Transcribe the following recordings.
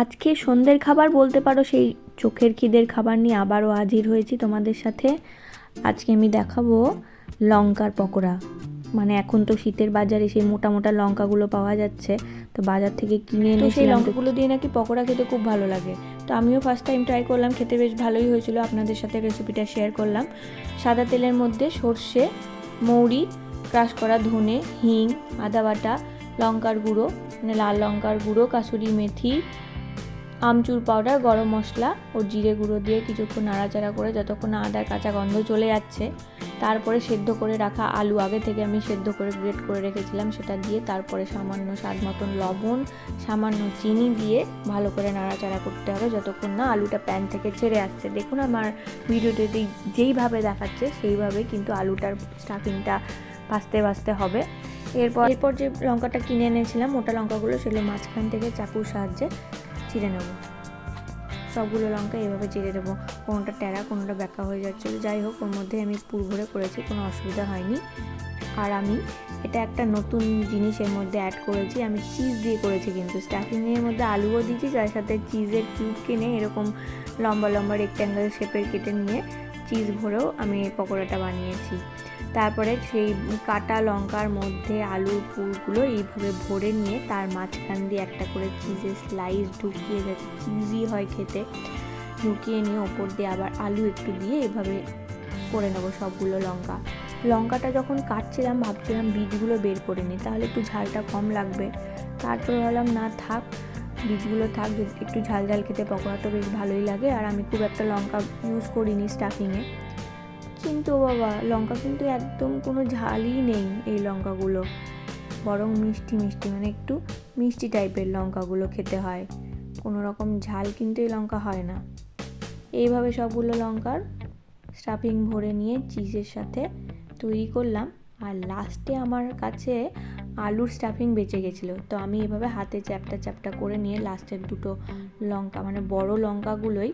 আজকে সন্ধ্যের খাবার বলতে পারো সেই চোখের খিদের খাবার নিয়ে আবারও হাজির হয়েছি তোমাদের সাথে। আজকে আমি দেখাবো লঙ্কার পকোড়া। মানে এখন তো শীতের বাজারে সেই মোটা মোটা লঙ্কাগুলো পাওয়া যাচ্ছে তো বাজার থেকে কিনে এনে সেই লঙ্কাগুলো দিয়ে নাকি পকোড়া খেতে খুব ভালো লাগে। তো আমিও ফার্স্ট টাইম ট্রাই করলাম খেতে বেশ ভালোই হয়েছিল আপনাদের সাথে রেসিপিটা শেয়ার করলাম। সাদা তেলের মধ্যে সর্ষে মৌরি ক্রাশ করা ধনে হিং আদা বাটা লঙ্কার গুঁড়ো মানে লাল লঙ্কার গুঁড়ো কাসুরি মেথি আমচুর পাউডার গরম মশলা ও জিরে গুঁড়ো দিয়ে কিছুক্ষণ নাড়াচাড়া করে যতক্ষণ আদার কাঁচা গন্ধ চলে যাচ্ছে, তারপরে সেদ্ধ করে রাখা আলু আগে থেকে আমি সেদ্ধ করে গ্রেট করে রেখেছিলাম, সেটা দিয়ে তারপরে সামান্য স্বাদ মতন লবণ, সামান্য চিনি দিয়ে ভালো করে নাড়াচাড়া করতে হবে যতক্ষণ না আলুটা প্যান থেকে ছেড়ে আসছে। দেখুন আমার ভিডিওতে যেইভাবে দেখাচ্ছে, সেইভাবে কিন্তু আলুটার স্টাফিংটা ভাজতে ভাজতে হবে। এরপর এরপর যে লঙ্কাটা কিনে এনেছিলাম মোটা লঙ্কাগুলো সেগুলো মাঝখান থেকে চাকুর সাহায্যে চিড়ে নেব। সবগুলো লঙ্কা এভাবে চিড়ে দেবো। কোনোটা ট্যারা কোনোটা ব্যাকা হয়ে যাচ্ছিল। যাই হোক, ওর মধ্যে আমি পুর ভরে করেছি, কোনো অসুবিধা হয়নি। আর আমি এটা একটা নতুন জিনিসের মধ্যে অ্যাড করেছি। আমি চিজ দিয়ে করেছি কিন্তু। স্টাফিংয়ের মধ্যে আলুও দিয়েছি, যার সাথে চিজের কিউব কিনে এরকম লম্বা লম্বা রেক্ট্যাঙ্গেল শেপের কেটে নিয়ে চিজ ভরেও আমি পকোড়াটা বানিয়েছি। তারপরে সেই কাটা লঙ্কার মধ্যে আলুর পুরগুলো এইভাবে ভরে নিয়ে তার মাঝখান দিয়ে একটা করে চিজের স্লাইস ঢুকিয়ে যাতে চিজি হয় খেতে। ঢুকিয়ে নিয়ে ওপর দিয়ে আবার আলু একটু দিয়ে এভাবে করে নেব সবগুলো লঙ্কা। লঙ্কাটা যখন কাটছিলাম, ভাবছিলাম বীজগুলো বের করে নিই, তাহলে একটু ঝালটা কম লাগবে। তারপর ভাবলাম, না থাক, বীজগুলো থাক একটু ঝাল ঝাল খেতে পকোড়া তো বেশ ভালোই লাগে। আর আমি খুব একটা লঙ্কা ইউজ করিনি স্টাফিংয়ে কিন্তু বাবা, লঙ্কা কিন্তু একদম কোনো ঝালই নেই এই লঙ্কাগুলো। বরং মিষ্টি মিষ্টি মানে একটু মিষ্টি টাইপের লঙ্কাগুলো খেতে হয়। কোনো রকম ঝাল কিন্তু এই লঙ্কা হয় না। এইভাবে সবগুলো লঙ্কার স্টাফিং ভরে নিয়ে চিজের সাথে তৈরি করলাম। আর লাস্টে আমার কাছে আলুর স্টাফিং বেঁচে গেছিল। তো আমি এভাবে হাতে চ্যাপটা চ্যাপটা করে নিয়ে লাস্টের দুটো লঙ্কা মানে বড় লঙ্কাগুলোই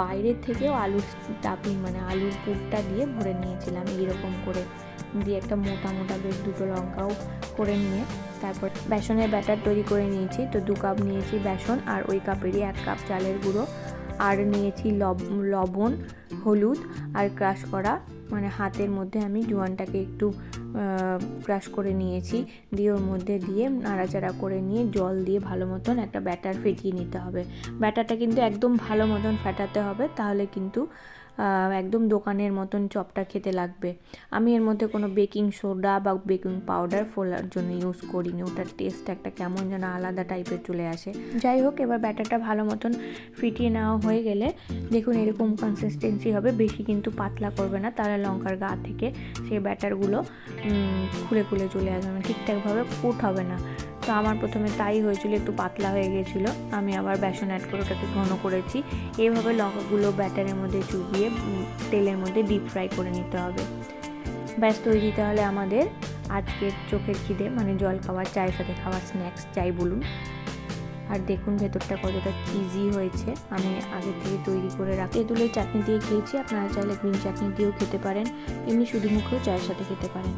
বাইরের থেকেও আলুর স্টাফিং মানে আলুর পুরটা দিয়ে ভরে নিয়েছিলাম এইরকম করে। দিয়ে একটা মোটা মোটা বেশ দুটো লঙ্কাও করে নিয়ে তারপর বেসনের ব্যাটার তৈরি করে নিয়েছি। তো দু কাপ নিয়েছি বেসন আর ওই কাপেরই এক কাপ চালের গুঁড়ো। আর নিয়েছি লবণ, হলুদ আর ক্রাশ করা। মানে হাতের মধ্যে আমি জোয়ানটাকে একটু ক্রাশ করে নিয়েছি। দিয়ে ওর মধ্যে দিয়ে নাড়াচাড়া করে নিয়ে জল দিয়ে ভালো মতন একটা ব্যাটার ফেটিয়ে নিতে হবে। ব্যাটারটা কিন্তু একদম ভালো মতন ফেটাতে হবে, তাহলে কিন্তু একদম দোকানের মতন চপটা খেতে লাগবে। আমি এর মধ্যে কোনো বেকিং সোডা বা বেকিং পাউডার ফোলার জন্য ইউজ করিনি। ওটার টেস্ট একটা কেমন যেন আলাদা টাইপের চলে আসে। যাই হোক, এবার ব্যাটারটা ভালো মতন ফিটিয়ে নেওয়া হয়ে গেলে দেখুন এরকম কনসিস্টেন্সি হবে, বেশি কিন্তু পাতলা করবে না। তাহলে লঙ্কার গা থেকে সেই ব্যাটারগুলো খুলে খুলে চলে আসবে। মানে ঠিকঠাকভাবে কুট হবে না। তো আমার প্রথমে তাই হয়েছিল, একটু পাতলা হয়ে গেছিল। আমি আবার বেসন অ্যাড করে ওটাকে ঘন করেছি। এইভাবে লঙ্কাগুলো ব্যাটারের মধ্যে চুবিয়ে তেলের মধ্যে ডিপ ফ্রাই করে নিতে হবে। ব্যাস, তৈরি তাহলে আমাদের আজকের চোখের খিদে মানে জল খাওয়ার, চায়ের সাথে খাওয়ার স্ন্যাক্স চাই বলুন। আর দেখুন ভেতরটা কতটা চিজি হয়েছে। আমি আগে থেকে তৈরি করে রাখি। তেঁতুলের চাটনি দিয়ে খেয়েছি। আপনারা চাইলে গ্রিন চাটনি দিয়েও খেতে পারেন। এমনি শুধু মুখেও চায়ের সাথে খেতে পারেন।